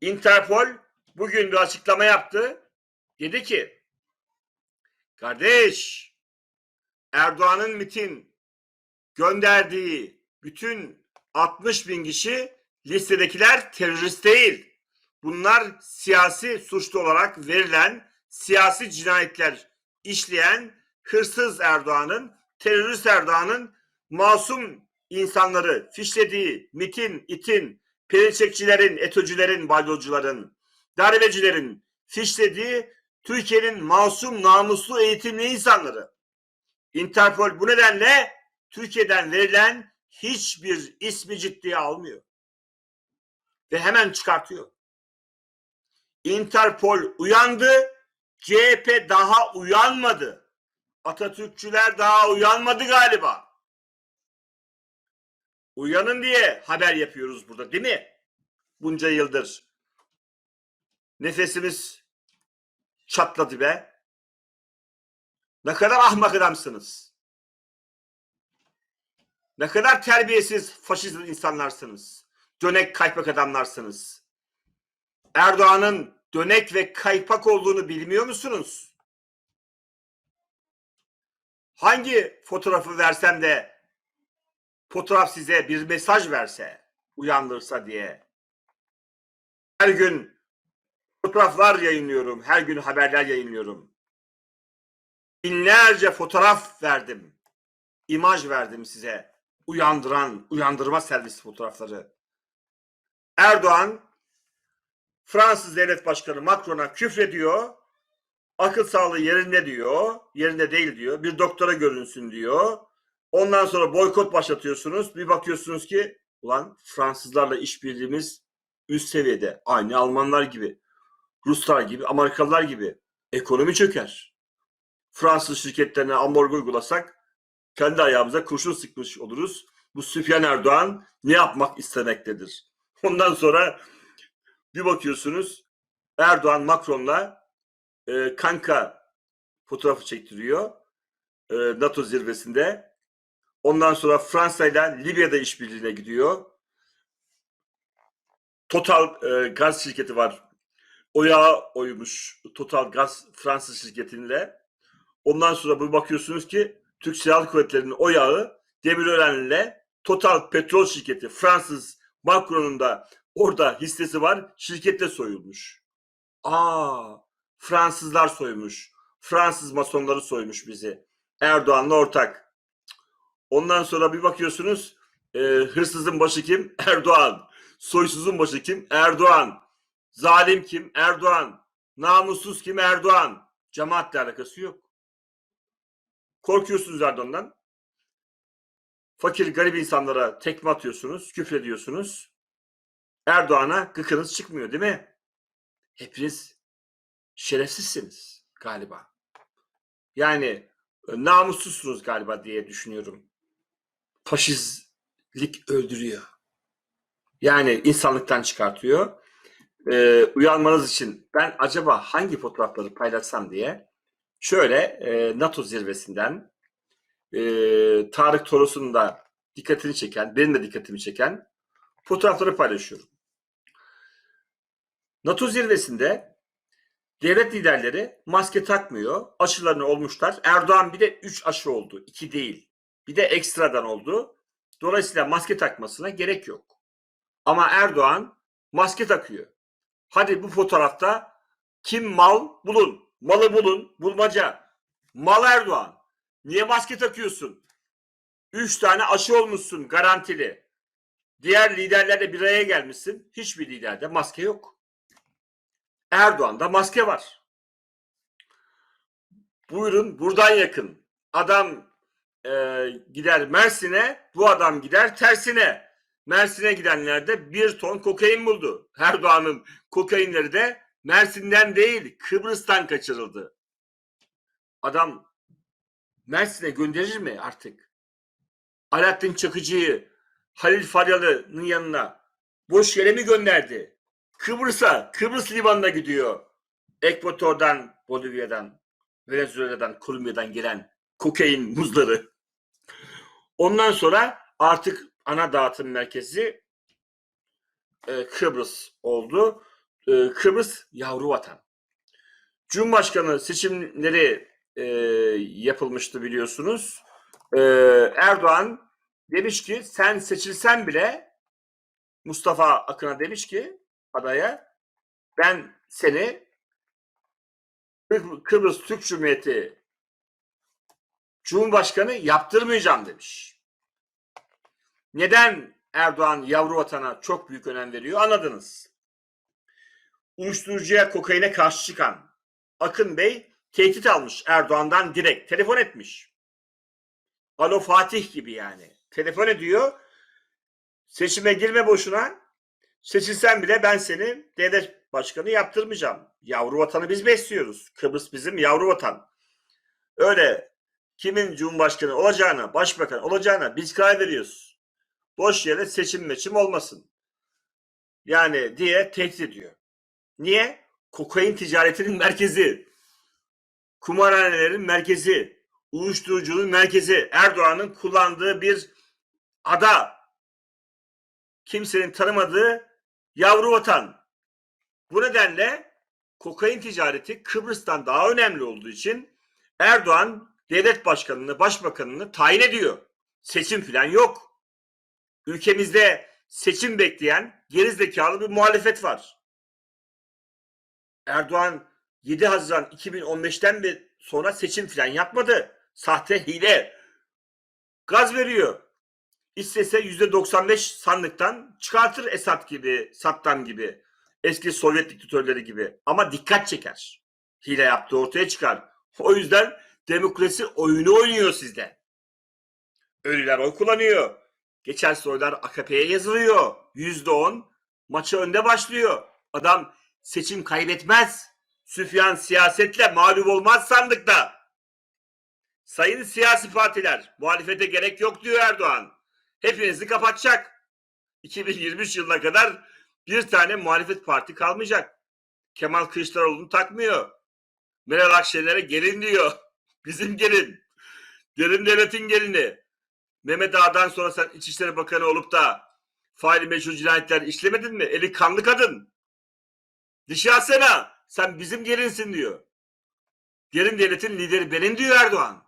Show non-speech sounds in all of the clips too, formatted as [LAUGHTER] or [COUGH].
Interpol bugün bir açıklama yaptı. Dedi ki kardeş Erdoğan'ın MIT'in gönderdiği bütün 60 bin kişi listedekiler terörist değil. Bunlar siyasi suçlu olarak verilen siyasi cinayetler işleyen hırsız Erdoğan'ın, terörist Erdoğan'ın masum insanları fişlediği MIT'in, İT'in, periçekçilerin, ETÖ'cülerin, balyozcuların, darbecilerin fişlediği Türkiye'nin masum, namuslu, eğitimli insanları. Interpol bu nedenle Türkiye'den verilen hiçbir ismi ciddiye almıyor. Ve hemen çıkartıyor. Interpol uyandı, CHP daha uyanmadı. Atatürkçüler daha uyanmadı galiba. Uyanın diye haber yapıyoruz burada değil mi? Bunca yıldır. Nefesimiz çatladı be. Ne kadar ahmak adamsınız. Ne kadar terbiyesiz faşist insanlarsınız. Dönek kaypak adamlarsınız. Erdoğan'ın dönek ve kaypak olduğunu bilmiyor musunuz? Hangi fotoğrafı versem de fotoğraf size bir mesaj verse, uyandırsa diye. Her gün fotoğraflar yayınlıyorum, her gün haberler yayınlıyorum. Binlerce fotoğraf verdim. imaj verdim size. Uyandıran, uyandırma servisi fotoğrafları. Erdoğan Fransız devlet başkanı Macron'a küfrediyor. Akıl sağlığı yerinde diyor. Yerinde değil diyor. Bir doktora görünsün diyor. Ondan sonra boykot başlatıyorsunuz. Bir bakıyorsunuz ki ulan Fransızlarla işbirliğimiz üst seviyede. Aynı Almanlar gibi. Ruslar gibi, Amerikalılar gibi. Ekonomi çöker. Fransız şirketlerine ambargo uygulasak kendi ayağımıza kurşun sıkmış oluruz. Bu Süfyan Erdoğan ne yapmak istemektedir? Ondan sonra bir bakıyorsunuz Erdoğan Macron'la e, kanka fotoğrafı çektiriyor e, NATO zirvesinde. Ondan sonra Fransa ile Libya'da işbirliğine gidiyor. Total e, gaz şirketi var. Oyağı oymuş Total Gaz Fransız şirketinle. Ondan sonra bir bakıyorsunuz ki Türk Silahlı Kuvvetleri'nin oyağı Demirören'le Total Petrol şirketi Fransız Macron'un da orada hissesi var. Şirkette soyulmuş. Aa, Fransızlar soymuş. Fransız masonları soymuş bizi. Erdoğan'la ortak. Ondan sonra bir bakıyorsunuz e, hırsızın başı kim? [LAUGHS] Erdoğan. Soysuzun başı kim? Erdoğan. Zalim kim? Erdoğan. Namussuz kim? Erdoğan. Cemaatle alakası yok. Korkuyorsunuz Erdoğan'dan. Fakir garip insanlara tekme atıyorsunuz, küfrediyorsunuz. Erdoğan'a gıkınız çıkmıyor değil mi? Hepiniz şerefsizsiniz galiba. Yani e, namussuzsunuz galiba diye düşünüyorum. Faşistlik öldürüyor. Yani insanlıktan çıkartıyor. Ee, uyanmanız için ben acaba hangi fotoğrafları paylaşsam diye şöyle e, NATO zirvesinden e, Tarık Toros'un da dikkatini çeken, benim de dikkatimi çeken fotoğrafları paylaşıyorum. NATO zirvesinde devlet liderleri maske takmıyor. Aşılarını olmuşlar. Erdoğan bir de 3 aşı oldu. 2 değil. Bir de ekstradan oldu. Dolayısıyla maske takmasına gerek yok. Ama Erdoğan maske takıyor. Hadi bu fotoğrafta kim mal bulun. Malı bulun. Bulmaca. Mal Erdoğan. Niye maske takıyorsun? Üç tane aşı olmuşsun garantili. Diğer liderlerle bir araya gelmişsin. Hiçbir liderde maske yok. Erdoğan'da maske var. Buyurun buradan yakın. Adam e, gider Mersin'e, bu adam gider tersine. Mersin'e gidenlerde bir ton kokain buldu. Erdoğan'ın kokainleri de Mersin'den değil Kıbrıs'tan kaçırıldı. Adam Mersin'e gönderir mi artık? Alaaddin Çakıcı'yı Halil Faryalı'nın yanına boş yere mi gönderdi? Kıbrıs'a, Kıbrıs limanına gidiyor. Ekvator'dan, Bolivya'dan, Venezuela'dan, Kolombiya'dan gelen kokain muzları. Ondan sonra artık ana dağıtım merkezi e, Kıbrıs oldu. e, Kıbrıs yavru vatan. Cumhurbaşkanı seçimleri e, yapılmıştı biliyorsunuz. E, Erdoğan demiş ki sen seçilsen bile Mustafa Akın'a demiş ki adaya ben seni Kıbr- Kıbrıs Türk Cumhuriyeti Cumhurbaşkanı yaptırmayacağım demiş. Neden Erdoğan yavru vatana çok büyük önem veriyor anladınız. Uyuşturucuya, kokaine karşı çıkan Akın Bey tehdit almış Erdoğan'dan direkt. Telefon etmiş. Alo Fatih gibi yani. Telefon ediyor. Seçime girme boşuna. Seçilsen bile ben seni devlet başkanı yaptırmayacağım. Yavru vatanı biz besliyoruz. Kıbrıs bizim yavru vatan. Öyle kimin cumhurbaşkanı olacağına, başbakan olacağına biz karar veriyoruz. Boş yere seçim meçim olmasın. Yani diye tehdit ediyor. Niye? Kokain ticaretinin merkezi. Kumarhanelerin merkezi. Uyuşturucunun merkezi. Erdoğan'ın kullandığı bir ada. Kimsenin tanımadığı yavru vatan. Bu nedenle kokain ticareti Kıbrıs'tan daha önemli olduğu için Erdoğan devlet başkanını, başbakanını tayin ediyor. Seçim falan yok. Ülkemizde seçim bekleyen gerizekalı bir muhalefet var. Erdoğan 7 Haziran 2015'ten bir sonra seçim falan yapmadı. Sahte hile. Gaz veriyor. İstese %95 sandıktan çıkartır Esad gibi, Saddam gibi, eski Sovyet diktatörleri gibi. Ama dikkat çeker. Hile yaptığı ortaya çıkar. O yüzden demokrasi oyunu oynuyor sizde. Ölüler oy kullanıyor. Geçerse oylar AKP'ye yazılıyor. %10 maça önde başlıyor. Adam seçim kaybetmez. Süfyan siyasetle mağlup olmaz sandıkta. Sayın siyasi partiler, muhalefete gerek yok diyor Erdoğan. Hepinizi kapatacak. 2023 yılına kadar bir tane muhalefet parti kalmayacak. Kemal Kılıçdaroğlu'nu takmıyor. Meral Akşener'e gelin diyor. Bizim gelin. Gelin devletin gelini. Mehmet Ağa'dan sonra sen İçişleri Bakanı olup da faili meşhur cinayetler işlemedin mi? Eli kanlı kadın. Dişi Asena sen bizim gelinsin diyor. Gelin devletin lideri benim diyor Erdoğan.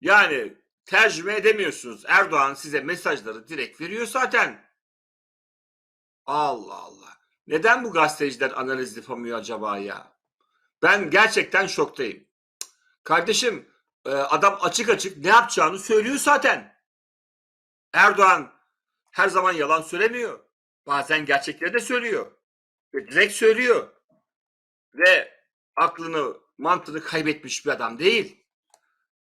Yani tercüme edemiyorsunuz. Erdoğan size mesajları direkt veriyor zaten. Allah Allah. Neden bu gazeteciler analiz yapamıyor acaba ya? Ben gerçekten şoktayım. Kardeşim e, adam açık açık ne yapacağını söylüyor zaten. Erdoğan her zaman yalan söylemiyor. Bazen gerçekleri de söylüyor. Ve direkt söylüyor. Ve aklını, mantığını kaybetmiş bir adam değil.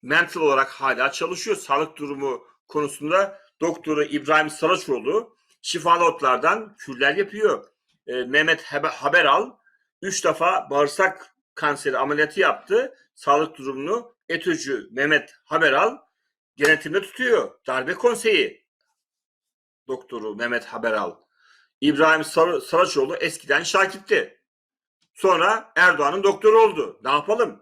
Mental olarak hala çalışıyor. Sağlık durumu konusunda doktoru İbrahim Saraçoğlu şifalı otlardan kürler yapıyor. E, Mehmet Habe- Haberal 3 defa bağırsak kanseri ameliyatı yaptı. Sağlık durumunu ETÖ'cü Mehmet Haberal denetimde tutuyor. Darbe konseyi doktoru Mehmet Haberal. İbrahim Sar- Saraçoğlu eskiden şakitti. Sonra Erdoğan'ın doktoru oldu. Ne yapalım?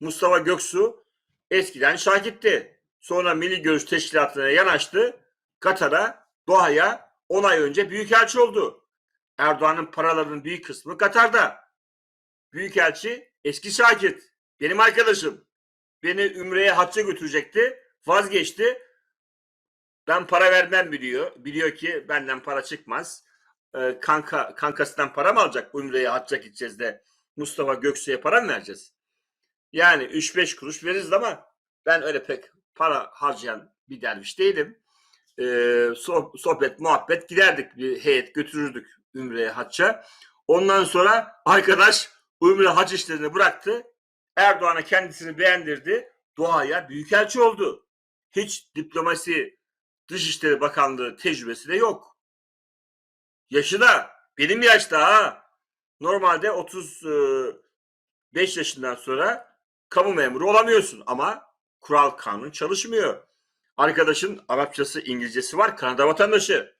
Mustafa Göksu eskiden şakitti. Sonra Milli Görüş Teşkilatı'na yanaştı. Katar'a, Doha'ya 10 ay önce büyükelçi oldu. Erdoğan'ın paralarının büyük kısmı Katar'da. Büyükelçi eski şakit. Benim arkadaşım. Beni Ümre'ye hacca götürecekti. Vazgeçti. Ben para vermem biliyor. Biliyor ki benden para çıkmaz. Ee, kanka kankasından para mı alacak? Ümre'ye hacca gideceğiz de Mustafa Göksu'ya para mı vereceğiz? Yani 3-5 kuruş veririz ama ben öyle pek para harcayan bir derviş değilim. Ee, soh- sohbet, muhabbet giderdik bir heyet götürürdük Ümre'ye hacca. Ondan sonra arkadaş Ümre hac işlerini bıraktı. Erdoğan'a kendisini beğendirdi. Doğa'ya büyükelçi oldu. Hiç diplomasi, Dışişleri Bakanlığı tecrübesi de yok. Yaşı da benim yaşta ha. Normalde 35 yaşından sonra kamu memuru olamıyorsun ama kural kanun çalışmıyor. Arkadaşın Arapçası, İngilizcesi var. Kanada vatandaşı.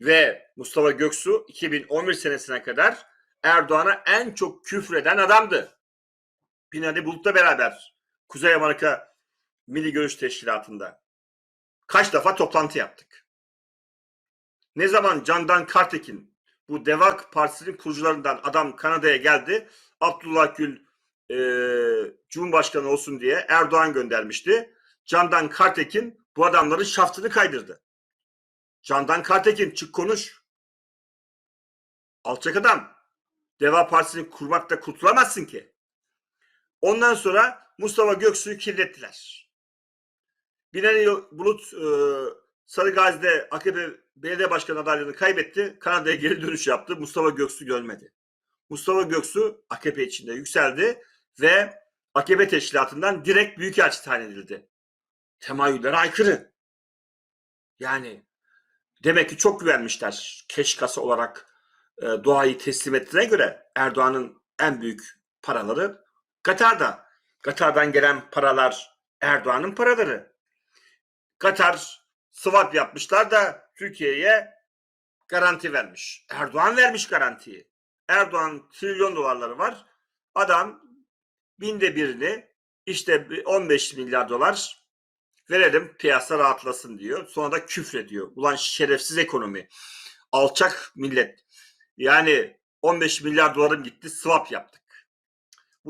Ve Mustafa Göksu 2011 senesine kadar Erdoğan'a en çok küfreden adamdı. Binali Bulut'la beraber Kuzey Amerika Milli Görüş Teşkilatı'nda. Kaç defa toplantı yaptık. Ne zaman Candan Kartekin bu Devak Partisi'nin kurucularından adam Kanada'ya geldi. Abdullah Gül e, Cumhurbaşkanı olsun diye Erdoğan göndermişti. Candan Kartekin bu adamların şaftını kaydırdı. Candan Kartekin çık konuş. Alçak adam. Deva Partisi'ni kurmakta kurtulamazsın ki. Ondan sonra Mustafa Göksu'yu kirlettiler. Binali Bulut e, Sarıgazi'de AKP belediye başkanı adaylığını kaybetti. Kanada'ya geri dönüş yaptı. Mustafa Göksu görmedi. Mustafa Göksu AKP içinde yükseldi ve AKP teşkilatından direkt büyükelçi tayin edildi. Temayüllere aykırı. Yani demek ki çok güvenmişler keşkası olarak e, doğayı teslim ettiğine göre Erdoğan'ın en büyük paraları Katar'da. Katar'dan gelen paralar Erdoğan'ın paraları. Katar swap yapmışlar da Türkiye'ye garanti vermiş. Erdoğan vermiş garantiyi. Erdoğan trilyon dolarları var. Adam binde birini işte 15 milyar dolar verelim piyasa rahatlasın diyor. Sonra da küfrediyor. Ulan şerefsiz ekonomi. Alçak millet. Yani 15 milyar dolarım gitti swap yaptık.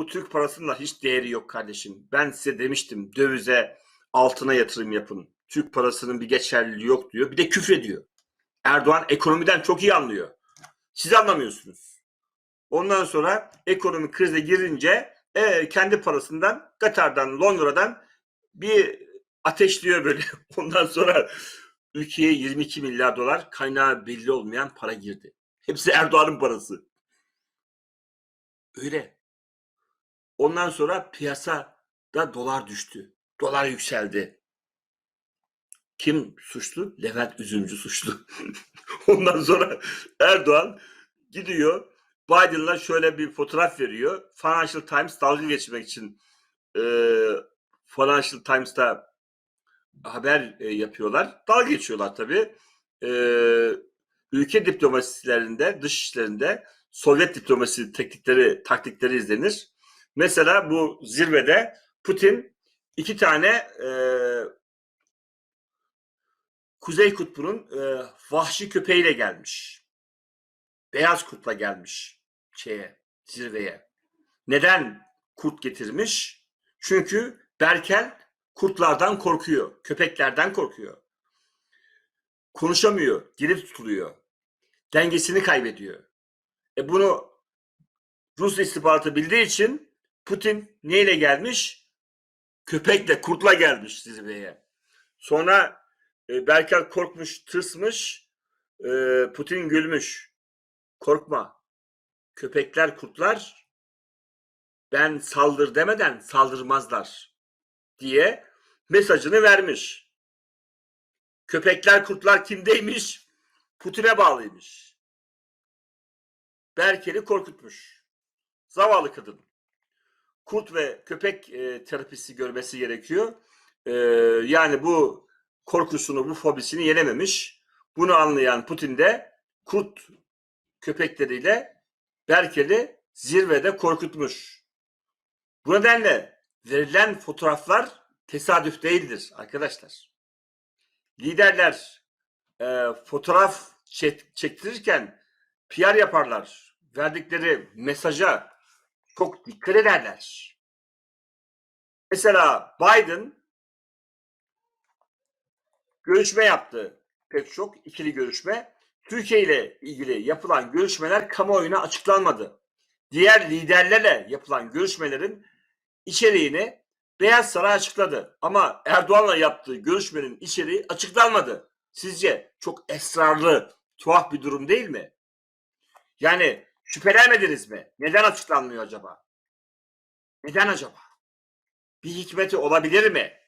Bu Türk parasının da hiç değeri yok kardeşim. Ben size demiştim dövize altına yatırım yapın. Türk parasının bir geçerliliği yok diyor. Bir de küfrediyor. Erdoğan ekonomiden çok iyi anlıyor. Siz anlamıyorsunuz. Ondan sonra ekonomi krize girince e, kendi parasından Katar'dan Londra'dan bir ateşliyor böyle. [LAUGHS] Ondan sonra ülkeye 22 milyar dolar kaynağı belli olmayan para girdi. Hepsi Erdoğan'ın parası. Öyle. Ondan sonra piyasada dolar düştü. Dolar yükseldi. Kim suçlu? Levent Üzümcü suçlu. [LAUGHS] Ondan sonra Erdoğan gidiyor Biden'la şöyle bir fotoğraf veriyor. Financial Times dalga geçmek için e, Financial Times'ta haber e, yapıyorlar. Dalga geçiyorlar tabii. E, ülke diplomasilerinde, dış işlerinde Sovyet diplomasi teknikleri, taktikleri izlenir. Mesela bu zirvede Putin iki tane e, Kuzey Kutbu'nun e, vahşi köpeğiyle gelmiş. Beyaz kurtla gelmiş şeye, zirveye. Neden kurt getirmiş? Çünkü Berkel kurtlardan korkuyor, köpeklerden korkuyor. Konuşamıyor, dili tutuluyor. Dengesini kaybediyor. E bunu Rus istihbaratı bildiği için Putin neyle gelmiş? Köpekle, kurtla gelmiş zirveye. Sonra e, Berker korkmuş, tırsmış. E, Putin gülmüş. Korkma. Köpekler, kurtlar ben saldır demeden saldırmazlar diye mesajını vermiş. Köpekler, kurtlar kimdeymiş? Putin'e bağlıymış. Berker'i korkutmuş. Zavallı kadın. Kurt ve köpek e, terapisi görmesi gerekiyor. E, yani bu korkusunu, bu fobisini yenememiş. Bunu anlayan Putin de kurt köpekleriyle Berkel'i zirvede korkutmuş. Bu nedenle verilen fotoğraflar tesadüf değildir arkadaşlar. Liderler e, fotoğraf çek, çektirirken PR yaparlar. Verdikleri mesaja çok dikkat ederler. Mesela Biden görüşme yaptı. Pek çok ikili görüşme. Türkiye ile ilgili yapılan görüşmeler kamuoyuna açıklanmadı. Diğer liderlerle yapılan görüşmelerin içeriğini Beyaz Saray açıkladı. Ama Erdoğan'la yaptığı görüşmenin içeriği açıklanmadı. Sizce çok esrarlı, tuhaf bir durum değil mi? Yani şüphelenmediniz mi? Neden açıklanmıyor acaba? Neden acaba? Bir hikmeti olabilir mi?